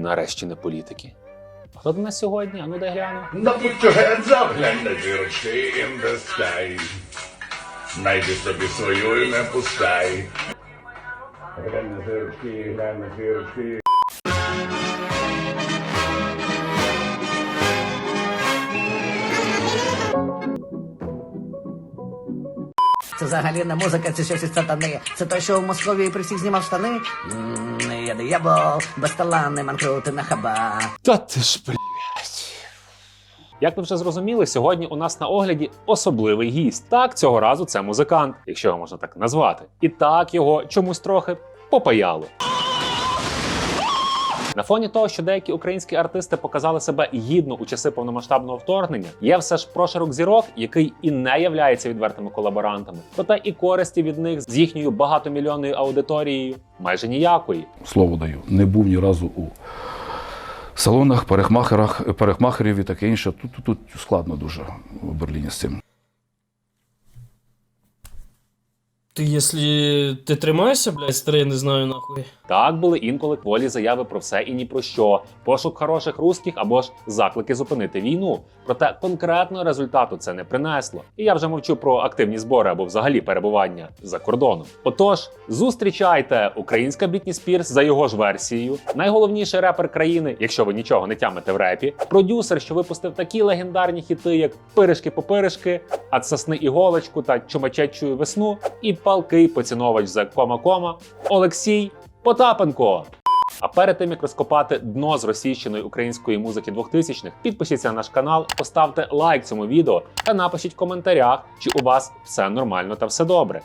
Нарешті не політики. Хто до нас сьогодні? А ну дай гляну. На sky. Найди собі свою і не пускай. Глянь на зірочки, глянь на зірочки. Це взагалі не музика, це щось із сатани. Це той, що в Московії при всіх знімав штани. М, Я диявол, безталанний манкрути на хаба. Та ти ж блядь. Як ви вже зрозуміли, сьогодні у нас на огляді особливий гість. Так, цього разу це музикант, якщо його можна так назвати. І так його чомусь трохи попаяло. На фоні того, що деякі українські артисти показали себе гідно у часи повномасштабного вторгнення, є все ж прошарок зірок, який і не являється відвертими колаборантами. Проте і користі від них з їхньою багатомільйонною аудиторією майже ніякої. слово даю. Не був ні разу у салонах, перехмахерах, перехмахерів і таке інше. Тут, тут, тут складно дуже в Берліні з цим. Ти, якщо ти тримаєшся, блядь, старий, не знаю нахуй. Так були інколи кволі заяви про все і ні про що, пошук хороших русських або ж заклики зупинити війну. Проте конкретного результату це не принесло. І я вже мовчу про активні збори або взагалі перебування за кордоном. Отож, зустрічайте українська Брітні Спірс за його ж версією, найголовніший репер країни, якщо ви нічого не тямите в репі, продюсер, що випустив такі легендарні хіти, як Пиришки попиришки, «Ад іголочку та Чумачечую весну, і палкий поціновач за кома-кома Олексій Потапенко. А перед тим як розкопати дно з російщеної української музики 2000-х, підпишіться на наш канал, поставте лайк цьому відео та напишіть в коментарях, чи у вас все нормально та все добре.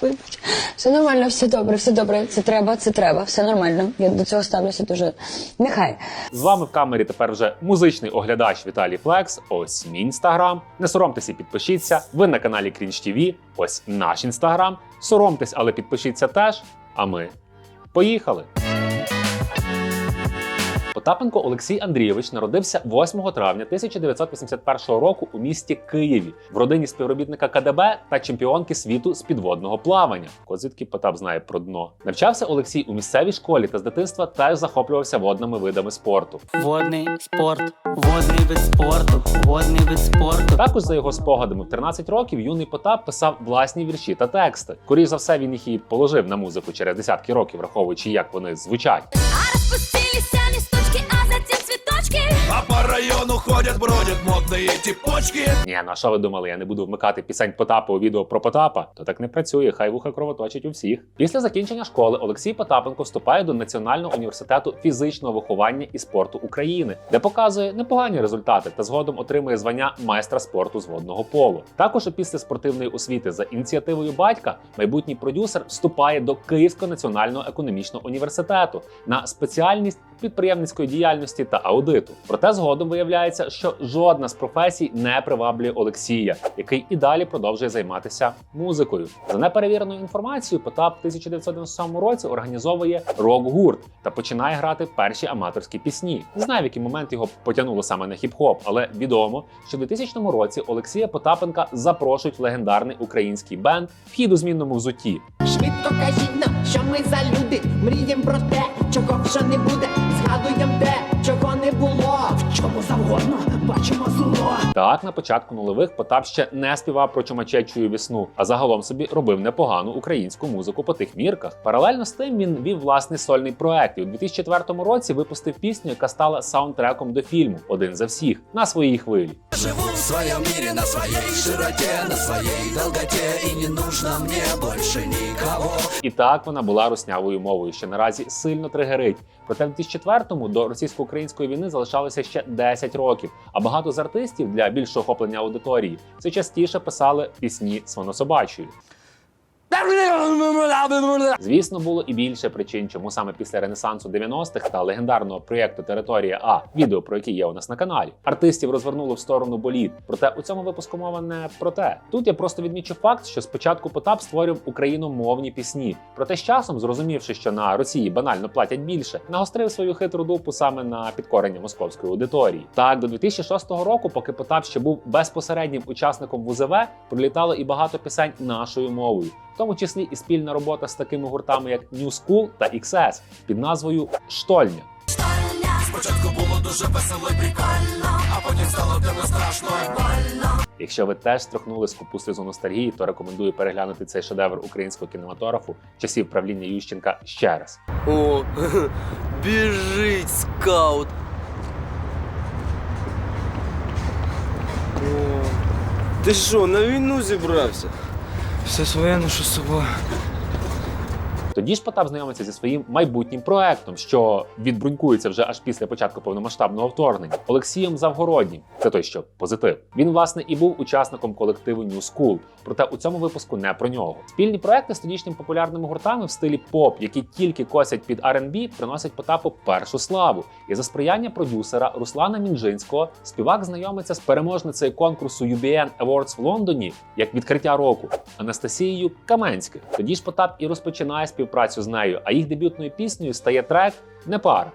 Вибач, все нормально, все добре, все добре. Це треба, це треба, все нормально. Я до цього ставлюся дуже. Нехай. З вами в камері тепер вже музичний оглядач Віталій Флекс. Ось мій інстаграм. Не соромтеся, підпишіться. Ви на каналі Крінж ТВ. Ось наш інстаграм. Соромтесь, але підпишіться теж. А ми поїхали. Потапенко Олексій Андрійович народився 8 травня 1981 року у місті Києві в родині співробітника КДБ та чемпіонки світу з підводного плавання. Кот звідки Потап знає про дно. Навчався Олексій у місцевій школі та з дитинства теж захоплювався водними видами спорту. Водний спорт, водний вид спорту, водний вид спорту. Також за його спогадами, в 13 років юний Потап писав власні вірші та тексти. Скоріше за все, він їх і положив на музику через десятки років, враховуючи, як вони звучать. А а цветочки. А по району ходят, бродят модные типочки. Ні, ну а що ви думали, я не буду вмикати пісень Потапа у відео про Потапа? То так не працює, хай вуха кровоточить у всіх. Після закінчення школи Олексій Потапенко вступає до Національного університету фізичного виховання і спорту України, де показує непогані результати та згодом отримує звання майстра спорту з водного полу. Також після спортивної освіти за ініціативою батька майбутній продюсер вступає до Київського національного економічного університету на спеціальність підприємницької діяльності та аудиту. Проте згодом виявляється, що жодна з професій не приваблює Олексія, який і далі продовжує займатися музикою. За неперевіреною інформацією, Потап в 1997 році організовує рок-гурт та починає грати перші аматорські пісні. Не знаю, в який момент його потягнуло саме на хіп-хоп, але відомо, що в 2000 році Олексія Потапенка запрошують в легендарний український бенд вхід у змінному взутті. Швидко кажіть нам, що ми за люди, мрієм про те, чого вже не буде, згадуєм те, чого не було. В чому завгодно бачимо зло. Так, на початку нульових Потап ще не співав про чумачечую весну, а загалом собі робив непогану українську музику по тих мірках. Паралельно з тим він вів власний сольний проект і у 2004 році випустив пісню, яка стала саундтреком до фільму Один за всіх на своїй хвилі. Живу в своем мире на своей широте, на своей долготе, и не нужно мне больше никого. І так вона була руснявою мовою, що наразі сильно тригерить. Проте в 2004-му до російсько-української війни залишалося ще 10 років. А багато з артистів для більшого охоплення аудиторії все частіше писали пісні свинособачою. Звісно, було і більше причин, чому саме після ренесансу 90-х та легендарного проєкту Територія А, відео про яке є у нас на каналі, артистів розвернуло в сторону боліт. Проте у цьому випуску мова не про те. Тут я просто відмічу факт, що спочатку Потап створював україномовні пісні. Проте з часом, зрозумівши, що на Росії банально платять більше, нагострив свою хитру дупу саме на підкорення московської аудиторії. Так, до 2006 року, поки Потап ще був безпосереднім учасником ВУЗВ, пролітало і багато пісень нашою мовою в тому числі і спільна робота з такими гуртами, як New School та XS під назвою Штольня. Спочатку було дуже весело і прикольно, а потім стало дивно страшно і больно. Якщо ви теж струхнули скупу сльозу ностальгії, то рекомендую переглянути цей шедевр українського кінематографу часів правління Ющенка ще раз. О, біжить скаут. О, ти що, на війну зібрався? Все своє ношу з собою. Тоді ж Потап знайомиться зі своїм майбутнім проектом, що відбрунькується вже аж після початку повномасштабного вторгнення Олексієм Завгороднім. Це той, що позитив. Він власне і був учасником колективу New School, проте у цьому випуску не про нього. Спільні проекти з тодішніми популярними гуртами в стилі поп, які тільки косять під R&B, приносять Потапу першу славу. І за сприяння продюсера Руслана Мінжинського співак знайомиться з переможницею конкурсу UBN Awards в Лондоні як відкриття року Анастасією Каменських. Тоді ж Потап і розпочинає співпрацю з нею, а їх дебютною піснею стає трек Не пара.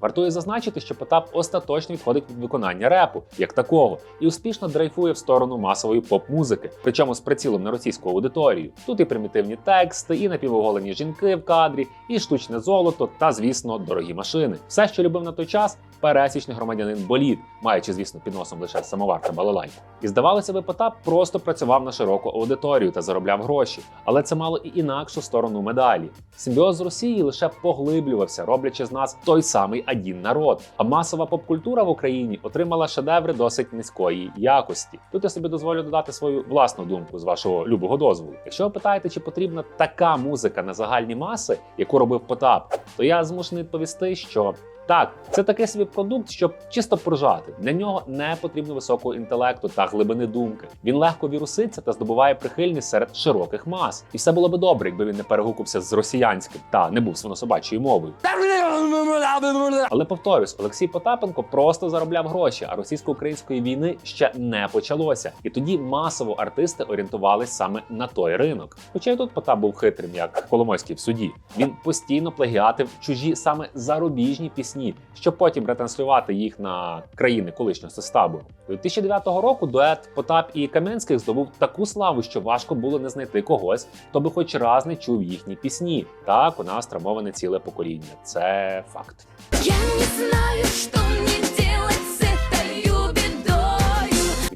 Вартує зазначити, що Потап остаточно відходить від виконання репу як такого і успішно дрейфує в сторону масової поп-музики, причому з прицілом на російську аудиторію. Тут і примітивні тексти, і напівоголені жінки в кадрі, і штучне золото, та, звісно, дорогі машини. Все, що любив на той час, пересічний громадянин боліт, маючи, звісно, під носом лише самовар та балалайку. І здавалося би, Потап просто працював на широку аудиторію та заробляв гроші, але це мало і інакшу сторону медалі. Симбіоз Росії лише поглиблювався, роблячи з нас той самий один народ. А масова попкультура в Україні отримала шедеври досить низької якості. Тут я собі дозволю додати свою власну думку з вашого любого дозволу. Якщо ви питаєте, чи потрібна така музика на загальні маси, яку робив Потап, то я змушений відповісти, що так, це такий собі продукт, щоб чисто поржати. Для нього не потрібно високого інтелекту та глибини думки. Він легко віруситься та здобуває прихильність серед широких мас. І все було би добре, якби він не перегукувався з росіянським та не був свинособачою мовою. Але повторюсь, Олексій Потапенко просто заробляв гроші, а російсько-української війни ще не почалося. І тоді масово артисти орієнтувались саме на той ринок. Хоча й тут Потап був хитрим, як Коломойський в суді. Він постійно плагіатив чужі саме зарубіжні пісні, щоб потім ретранслювати їх на країни колишнього составу. 2009 року дует Потап і Каменських здобув таку славу, що важко було не знайти когось, хто би хоч раз не чув їхні пісні. Так у нас травмоване ціле покоління. Це факт. Я не знаю, що мне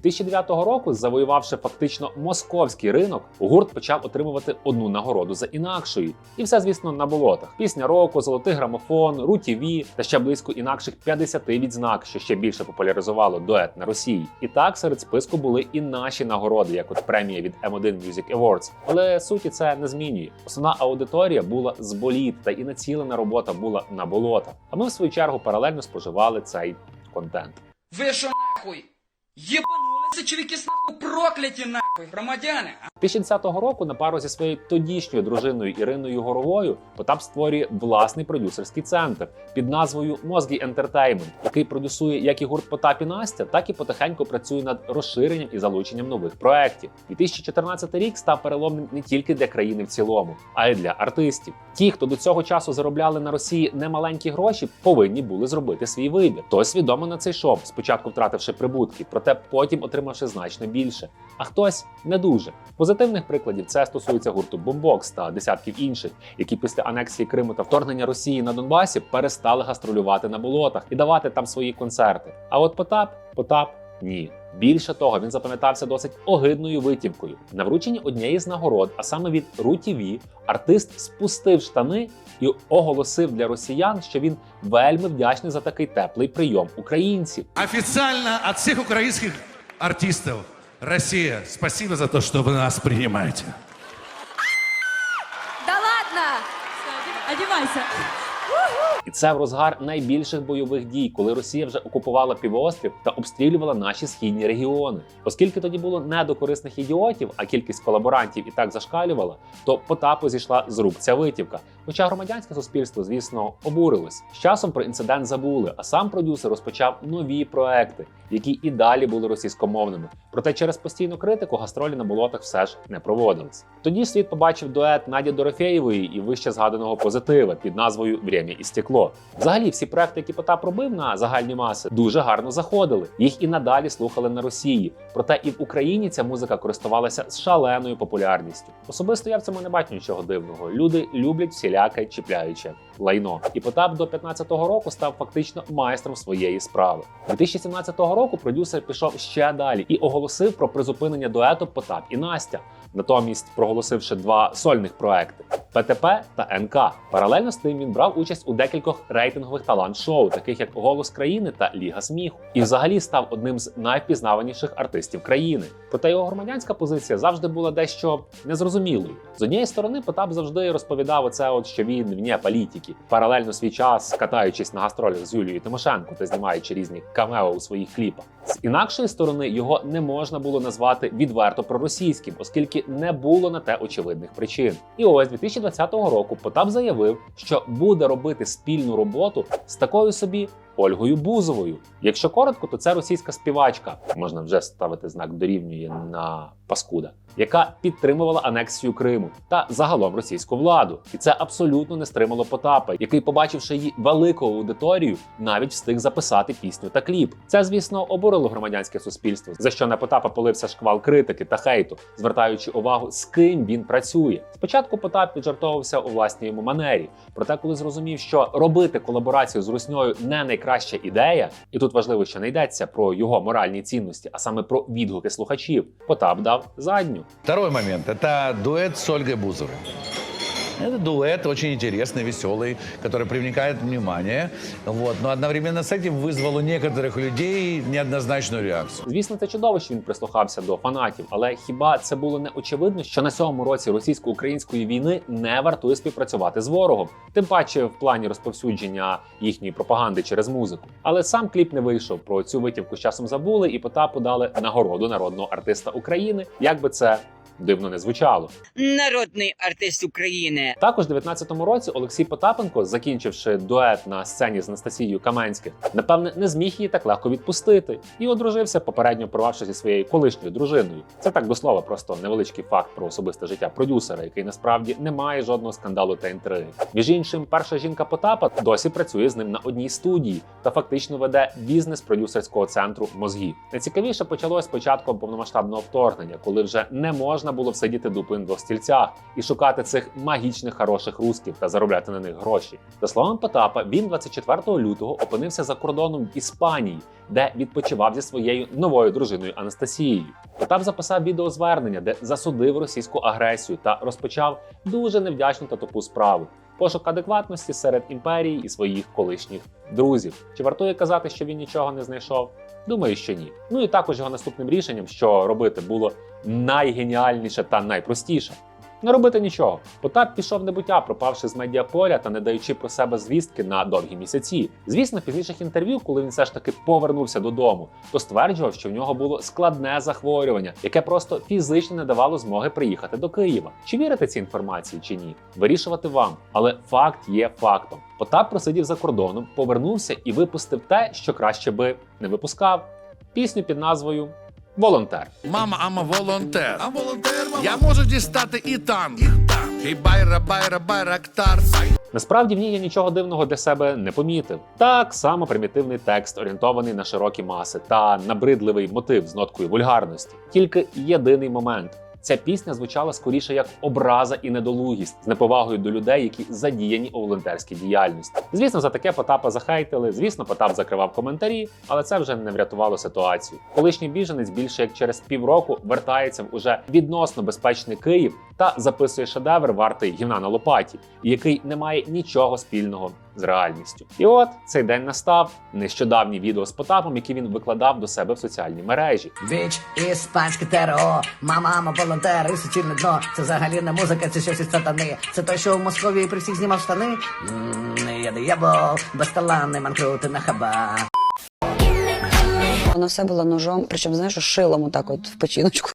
2009 року, завоювавши фактично московський ринок, гурт почав отримувати одну нагороду за інакшою. І все, звісно, на болотах. Пісня року, золотий грамофон, ру ТВ та ще близько інакших 50 відзнак, що ще більше популяризувало дует на Росії. І так серед списку були і наші нагороди, як от премія від M1 Music Awards. Але суті це не змінює. Основна аудиторія була з боліт, та і націлена робота була на болота. А ми в свою чергу паралельно споживали цей контент. Ви що нахуй? Єбанулися, чоловіки нахуй прокляті нахуй, громадяни. 2010 року на пару зі своєю тодішньою дружиною Іриною Горовою Потап створює власний продюсерський центр під назвою Мозгі Ентертеймент, який продюсує як і гурт Потап і Настя, так і потихеньку працює над розширенням і залученням нових проєктів. 2014 рік став переломним не тільки для країни в цілому, а й для артистів. Ті, хто до цього часу заробляли на Росії немаленькі гроші, повинні були зробити свій вибір. Хтось свідомо на цей шов, спочатку втративши прибутки, проте потім отримавши значно більше. А хтось не дуже. Позитивних прикладів це стосується гурту Бомбокс та десятків інших, які після анексії Криму та вторгнення Росії на Донбасі перестали гастролювати на болотах і давати там свої концерти. А от Потап, Потап ні. Більше того, він запам'ятався досить огидною витівкою. На врученні однієї з нагород, а саме від RU-TV, артист спустив штани і оголосив для росіян, що він вельми вдячний за такий теплий прийом українців. Официально от всех украинских артистов Россия, спасибо за то, что вы нас принимаете. Да ладно! Одевайся. Це в розгар найбільших бойових дій, коли Росія вже окупувала півострів та обстрілювала наші східні регіони. Оскільки тоді було не до корисних ідіотів, а кількість колаборантів і так зашкалювала, то Потапу зійшла з рук ця витівка. Хоча громадянське суспільство, звісно, обурилось. З часом про інцидент забули, а сам продюсер розпочав нові проекти, які і далі були російськомовними. Проте через постійну критику гастролі на болотах все ж не проводились. Тоді світ побачив дует Наді Дорофєєвої і вище згаданого позитива під назвою Врємя і стекло. Ніхто. Взагалі, всі проекти, які Потап робив на загальні маси, дуже гарно заходили. Їх і надалі слухали на Росії. Проте і в Україні ця музика користувалася шаленою популярністю. Особисто я в цьому не бачу нічого дивного. Люди люблять всіляке чіпляюче лайно. І Потап до 15-го року став фактично майстром своєї справи. 2017 року продюсер пішов ще далі і оголосив про призупинення дуету Потап і Настя, натомість проголосивши два сольних проекти ПТП та НК. Паралельно з тим він брав участь у декількох рейтингових талант-шоу, таких як Голос країни та Ліга сміху, і взагалі став одним з найвпізнаваніших артистів країни. Проте його громадянська позиція завжди була дещо незрозумілою. З однієї сторони, Потап завжди розповідав оце, от що він вне політики, паралельно свій час катаючись на гастролях з Юлією Тимошенко та знімаючи різні камео у своїх кліпах. З інакшої сторони його не можна було назвати відверто проросійським, оскільки не було на те очевидних причин. І ось 2020 року Потап заявив, що буде робити спільну роботу з такою собі. Ольгою Бузовою. Якщо коротко, то це російська співачка, можна вже ставити знак дорівнює на паскуда, яка підтримувала анексію Криму та загалом російську владу. І це абсолютно не стримало Потапа, який, побачивши її велику аудиторію, навіть встиг записати пісню та кліп. Це, звісно, обурило громадянське суспільство, за що на Потапа полився шквал критики та хейту, звертаючи увагу, з ким він працює. Спочатку Потап піджартовувався у власній йому манері. Проте, коли зрозумів, що робити колаборацію з русньою не найкраща ідея, і тут важливо, що не йдеться про його моральні цінності, а саме про відгуки слухачів, Потап дав задню. Второй момент – це дует з Ольгою Бузовой. Это дуэт очень интересный, веселый, который привлекает внимание. Вот. Но одновременно с этим вызвал у некоторых людей неоднозначную реакцію. Звісно, це чудово, що він прислухався до фанатів, але хіба це було не очевидно, що на сьомому році російсько-української війни не вартує співпрацювати з ворогом, тим паче в плані розповсюдження їхньої пропаганди через музику. Але сам кліп не вийшов. Про цю витівку з часом забули, і Потапу дали нагороду народного артиста України. Як би це дивно не звучало. Народний артист України. Також у 19-му році Олексій Потапенко, закінчивши дует на сцені з Анастасією Каменських, напевне, не зміг її так легко відпустити і одружився, попередньо порвавши зі своєю колишньою дружиною. Це так до слова, просто невеличкий факт про особисте життя продюсера, який насправді не має жодного скандалу та інтриги. Між іншим, перша жінка Потапа досі працює з ним на одній студії та фактично веде бізнес продюсерського центру мозги. Найцікавіше почалось початком повномасштабного вторгнення, коли вже не можна було всидіти дупи на двох стільцях і шукати цих магічних хороших русків та заробляти на них гроші. За словами Потапа, він 24 лютого опинився за кордоном в Іспанії, де відпочивав зі своєю новою дружиною Анастасією. Потап записав відеозвернення, де засудив російську агресію та розпочав дуже невдячну та тупу справу. Пошук адекватності серед імперії і своїх колишніх друзів. Чи вартує казати, що він нічого не знайшов? Думаю, що ні. Ну і також його наступним рішенням, що робити, було найгеніальніше та найпростіше. Не робити нічого. Потап пішов в небуття, пропавши з медіаполя та не даючи про себе звістки на довгі місяці. Звісно, в пізніших інтерв'ю, коли він все ж таки повернувся додому, то стверджував, що в нього було складне захворювання, яке просто фізично не давало змоги приїхати до Києва. Чи вірите цій інформації чи ні? Вирішувати вам. Але факт є фактом. Потап просидів за кордоном, повернувся і випустив те, що краще би не випускав. Пісню під назвою Волонтер. Мама, ама волонтер. А волонтер, мама. Я можу дістати і танк. І байра, байра, байрактар. Насправді в ній я нічого дивного для себе не помітив. Так само примітивний текст, орієнтований на широкі маси, та набридливий мотив з ноткою вульгарності. Тільки єдиний момент. Ця пісня звучала скоріше як образа і недолугість з неповагою до людей, які задіяні у волонтерській діяльності. Звісно, за таке Потапа захейтили. Звісно, Потап закривав коментарі, але це вже не врятувало ситуацію. Колишній біженець більше як через півроку вертається в уже відносно безпечний Київ та записує шедевр вартий гівна на лопаті, який не має нічого спільного з реальністю. І от цей день настав. Нещодавні відео з Потапом, які він викладав до себе в соціальній мережі. Біч, іспанське ТРО, мама, волонтер, і суцільне дно. Це взагалі не музика, це щось із сатани. Це той, що в Московії при всіх знімав штани. Я диявол, безталанний манкрути на хаба. Воно все було ножом, причому знаєш, шилом отак от в печіночку.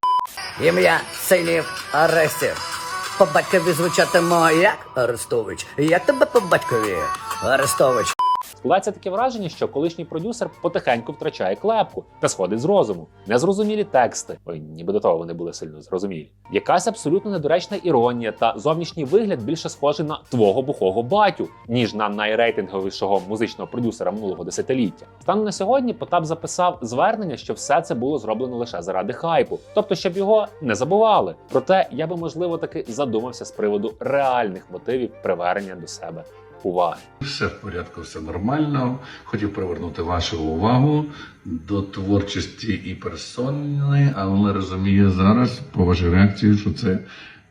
Ім'я синів Арестів. По батькові звучатиме як Арестович. Як тебе по батькові? Арестович. Складається таке враження, що колишній продюсер потихеньку втрачає клепку та сходить з розуму. Незрозумілі тексти, ой, ніби до того вони були сильно зрозумілі. Якась абсолютно недоречна іронія та зовнішній вигляд більше схожий на твого бухого батю, ніж на найрейтинговішого музичного продюсера минулого десятиліття. Станом на сьогодні Потап записав звернення, що все це було зроблено лише заради хайпу, тобто щоб його не забували. Проте я би можливо таки задумався з приводу реальних мотивів привернення до себе уваги. Все в порядку, все нормально. Хотів привернути вашу увагу до творчості і персони, але розумію зараз по вашій реакції, що це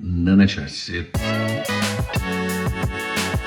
не на часі.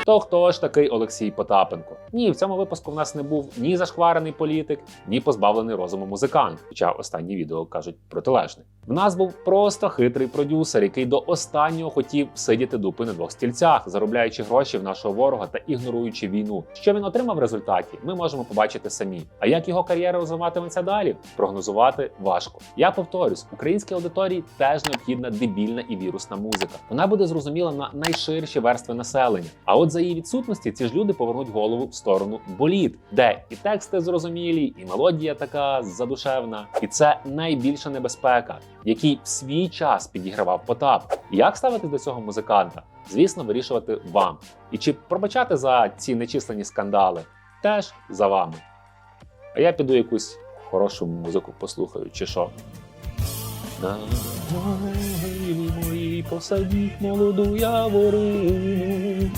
То хто ж такий Олексій Потапенко? Ні, в цьому випуску в нас не був ні зашкварений політик, ні позбавлений розуму музикант. Хоча останні відео кажуть протилежне. В нас був просто хитрий продюсер, який до останнього хотів сидіти дупи на двох стільцях, заробляючи гроші в нашого ворога та ігноруючи війну. Що він отримав в результаті, ми можемо побачити самі. А як його кар'єра розвиватиметься далі, прогнозувати важко. Я повторюсь, українській аудиторії теж необхідна дебільна і вірусна музика. Вона буде зрозуміла на найширші верстви населення. А от за її відсутності ці ж люди повернуть голову в сторону боліт, де і тексти зрозумілі, і мелодія така задушевна. І це найбільша небезпека, який в свій час підігравав Потап. Як ставитись до цього музиканта? Звісно, вирішувати вам. І чи пробачати за ці нечисленні скандали? Теж за вами. А я піду якусь хорошу музику послухаю, чи що. На могилі моїй посадіть молоду яворину.